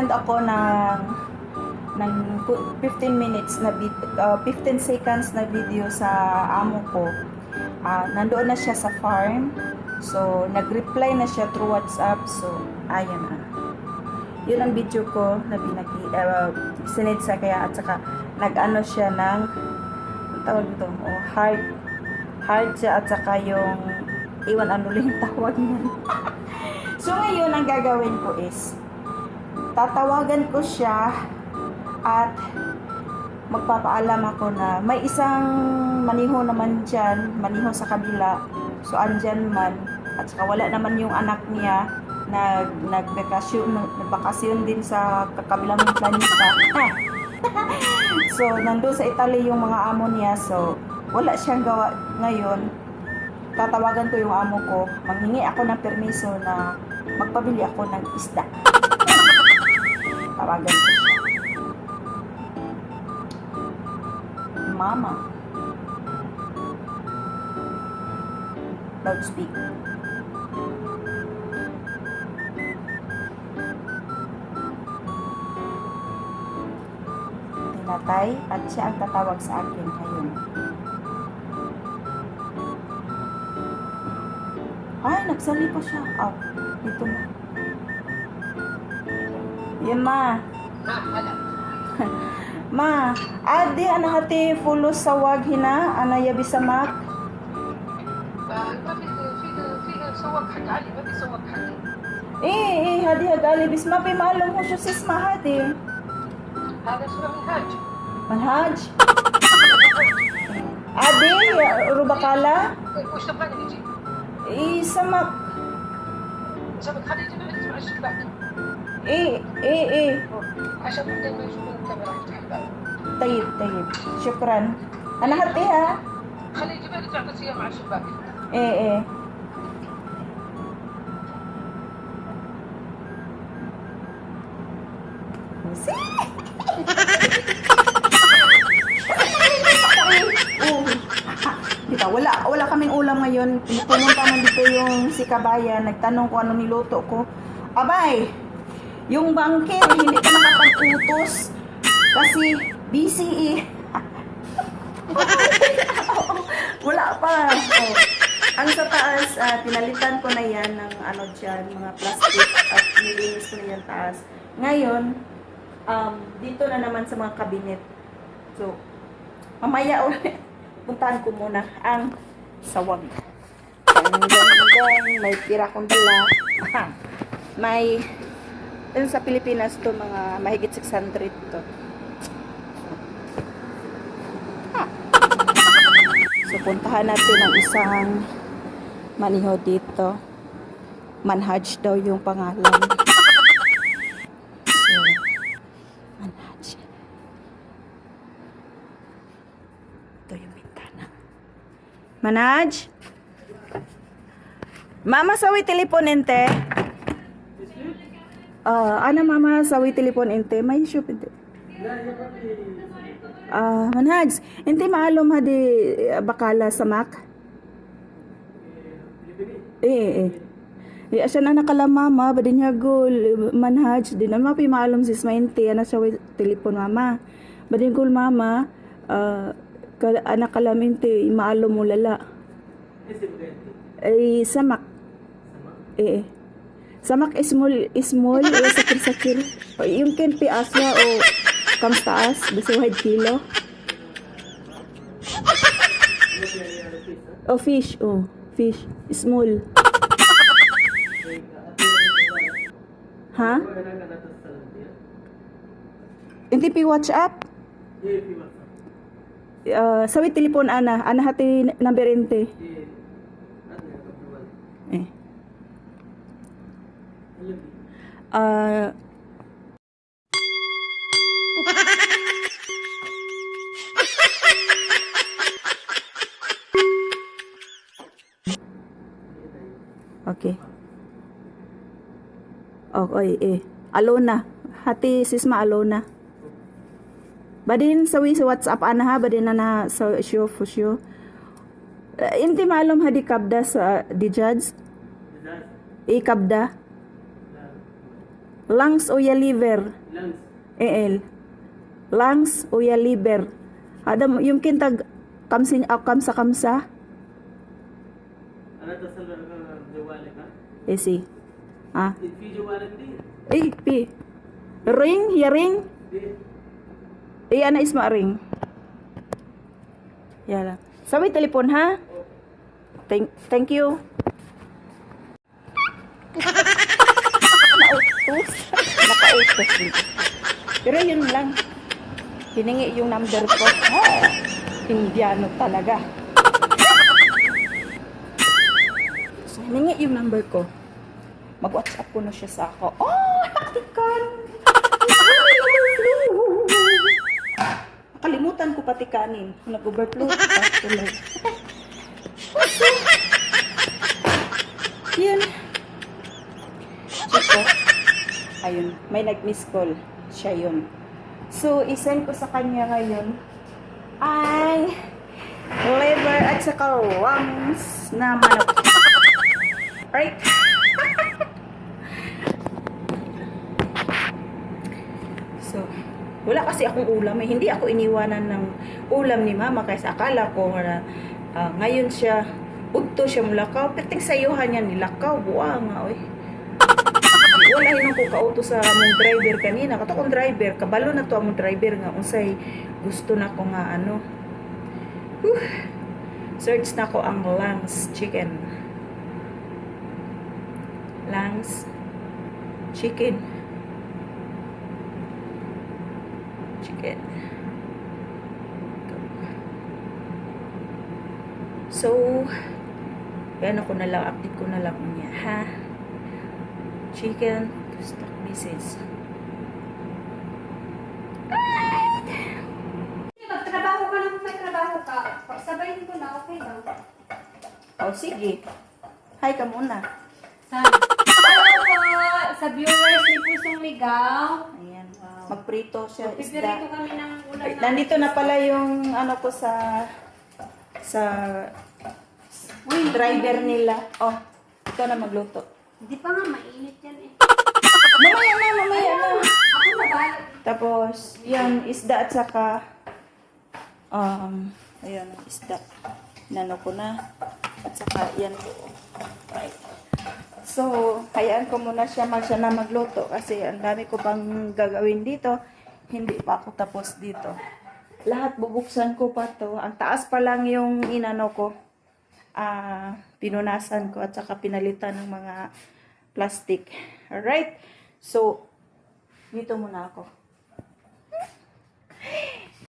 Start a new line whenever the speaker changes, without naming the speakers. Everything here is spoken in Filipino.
nag-send ako ng ng 15 minutes na uh, 15 seconds na video sa amo ko. Ah, nandoon na siya sa farm. So, nag-reply na siya through WhatsApp. So, ayan na. Yun ang video ko na binagi, uh, sinend sa kaya at saka nag-ano siya ng tawag dito, oh, heart heart siya at saka yung iwan ano lang tawag niya. so, ngayon ang gagawin ko is tatawagan ko siya at magpapaalam ako na may isang maniho naman dyan, maniho sa kabila. So, andyan man. At saka wala naman yung anak niya nag nagbakasyon nagbakasyon din sa kabilang planeta. so, nandun sa Italy yung mga amo niya. So, wala siyang gawa ngayon. Tatawagan ko yung amo ko. Manghingi ako ng permiso na magpabili ako ng isda. Tawagan ko siya. Mama. Loudspeak. Tinatay at siya ang tatawag sa akin ngayon. Ay, nagsali pa siya. Ah, dito na. Yan ma. ma, adi anahati fulos sa wag hina
anaya bisamak.
Eh, eh, hadi hagali bisma pi malum ko sis ma
hadi. Hada sura
manhaj. Adi, rubakala?
Gusto pa na
Isamak. Samak hadi
tabi ma يجيب لك مع الشباك
Eh, eh, eh.
عشان بعدين ما يشوفون الكاميرا يفتح الباب
Tayib, tayib. Syukran. Anahati ha.
خليه يجيب لك تعطي سيارة مع الشباك
Eh, eh. Si! Oh. Dito, wala, wala kaming ulam ngayon. Pumunta man dito yung si Kabayan, nagtanong ko ano niluto ko. Abay, Yung bangke, hindi ka nakapag-utos. Kasi busy eh. Wala pa. Oh. Ang sa taas, ah, pinalitan ko na yan ng ano dyan, mga plastic at nilinis ko na yan taas. Ngayon, um, dito na naman sa mga kabinet. So, mamaya ulit, puntahan ko muna ang sawag. Dang, dang, dang, may pira kong dala. may, yun sa Pilipinas to mga mahigit 600 to. So, puntahan natin ang isang maniho dito. Manhaj daw yung pangalan. So, manhaj. Ito yung bintana. Manhaj? Mama, sawi telepon ente? Ah, ana mama, sawi telepon ente? May issue ente? Ah, manhaj, ente maalom hadi eh, bakala sa mak? Eh, eh, eh. Di asya na nakala mama, ba din gul, manhaj, di na mapi maalom sis mainte, ana siya way telepon mama. Ba din gul mama, ah, kala, anak kalaminte, maalom mo lala. Eh, samak. Eh, eh. Samak small, small, eh, sakir-sakir. O, Yung kenpi asya o kamstaas, basta wahid kilo. Oh, fish, oh, fish, small. Ha? Hindi pi WhatsApp? Uh, sawi telepon ana, ana hati number ente. Eh. Ah, Okay. Oy, eh. Alona. Hati sisma alona. Badin sawi sa WhatsApp ana ha, badin na na sa show for show. Uh, inti malum hadi kabda sa di judge. I kabda. Lungs o ya liver?
Lungs.
EL. Lungs o ya liver? Ada mo yung kintag kamsing ah, kamsa kamsa?
Ano to sa jawali ka?
Esi. Ah.
If you jawali di.
Eh, pi. Ring, ya ring.
Di.
Eh, ana isma ring. Yala. Sabi telepon ha? Thank, thank you. Nautos. Nakautos dito. Pero yun lang. Hiningi yung number ko. Ah, Indiano talaga. So, hiningi yung number ko. Mag-WhatsApp ko na siya sa ako. Oh, nakatikan! Nakalimutan ko pati kanin. Nag-overflow. Ah, tuloy. Yun. Ayun. May nag-miss call. Siya yun. So, isend ko sa kanya ngayon ay liver at saka lungs na manok. Right? so, wala kasi akong ulam. Eh. Hindi ako iniwanan ng ulam ni mama kasi akala ko na ah, ngayon siya Udto siya mulakaw. Perting sayuhan niya nilakaw. Buwa nga, oy. Wala hinang ko kauto sa among driver kanina. Kato kong driver. Kabalo na to among driver nga. Unsay gusto na ko nga ano. Whew. Search na ko ang lungs chicken. Lungs chicken. Chicken. So, yan ako na lang, update ko na lang niya, ha? Chicken to stock pieces.
Magtrabaho ka lang may trabaho ka. Pagsabayin ko na, okay lang.
Oh, sige. Hi ka muna.
Sa, hello! Sa viewers ni Pusong Ligaw.
Ayan. Magprito siya, isda.
kami ng ulam
Ay, nandito na pala yung ano ko sa sa
Uy,
driver nila. Oh, ikaw na magluto.
Hindi pa nga mainit yan eh.
Mamaya na, mamaya na.
Ako na ba?
Tapos, yan, isda at saka, um, ayun, isda. Nano ko na. At saka, yan po. Right. So, hayaan ko muna siya mag siya na magluto kasi ang dami ko pang gagawin dito. Hindi pa ako tapos dito. Lahat bubuksan ko pa to. Ang taas pa lang yung inano ko uh, pinunasan ko at saka pinalitan ng mga plastic. Alright? So, dito muna ako.